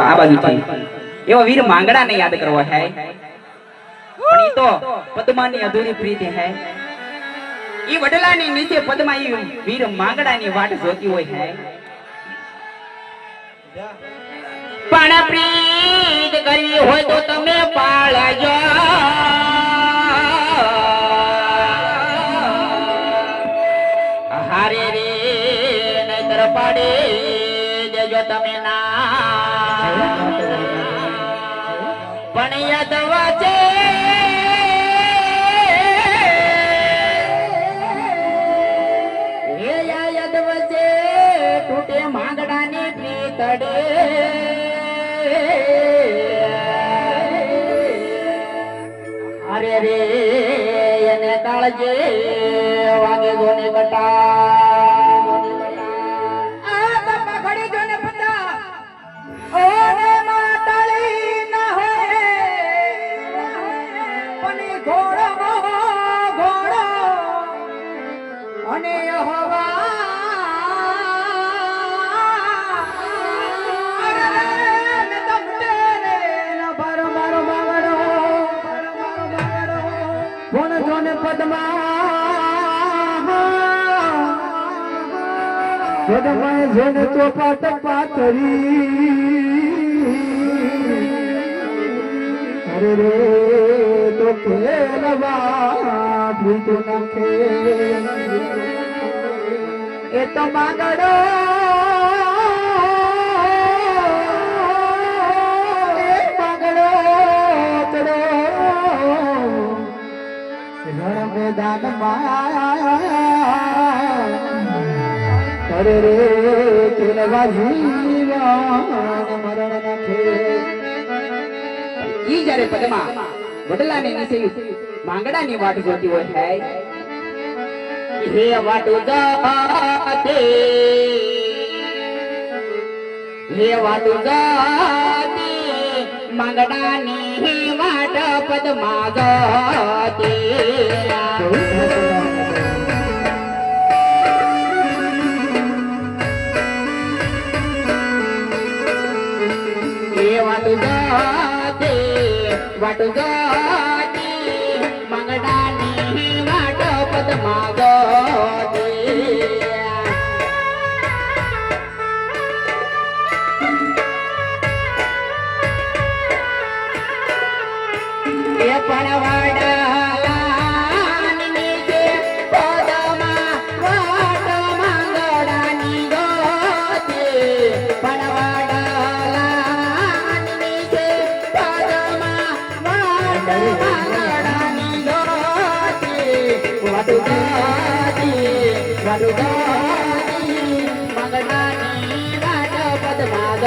આ બાજુથી એવો વીર માંગડાને યાદ કરવો હે. પણ ઈ તો પદ્માની અધૂરી પ્રીતિ હે. ઈ વડલાની નીચે પદ્મા ઈ વીર માંગડાની વાટ જોતી હોય હે. પણ પ્રીત કરી હોય તો તમે પાળજો. હારે રે નહીતર પાડે દેજો તમે ના. પણ યાદ વાંચે. હે યા યાદ વચ્ચે તૂટે માંગડાની પ્રીતડે અરે રે એને કાળજે જગમાય જન ચોપા ટપા તરી અરે રે, તો ખેલવા ભૂત નાખે? એ તો માગડો. એ માગડો અરે રે કેલવા જીવન મરણ નાખે. ઈ જ્યારે પદ્મા વડલાની નીચે માંગડાની વાટ જોતી હોય હે હે વાટ જાતે. હે વાટ જાતે, માંગડાની વાટ પદ્મા જાતે. વાટ જાતે મંગડાની વાટ પદ્મા વાટ ગાતી, મંગળાની વાટ પદમાં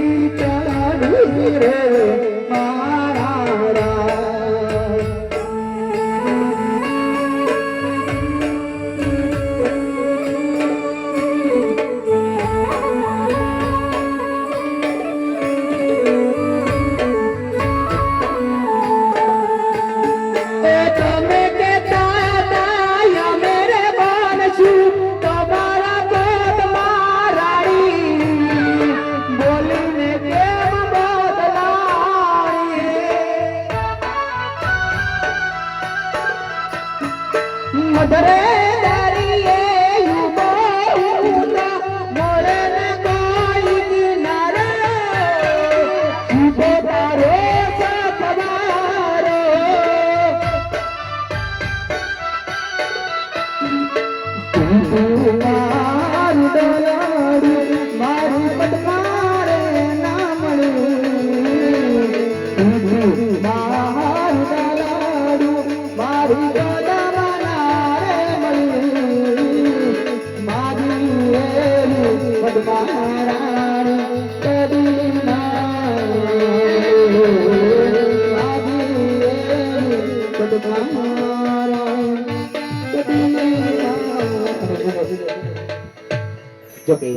Pirelli. Okay.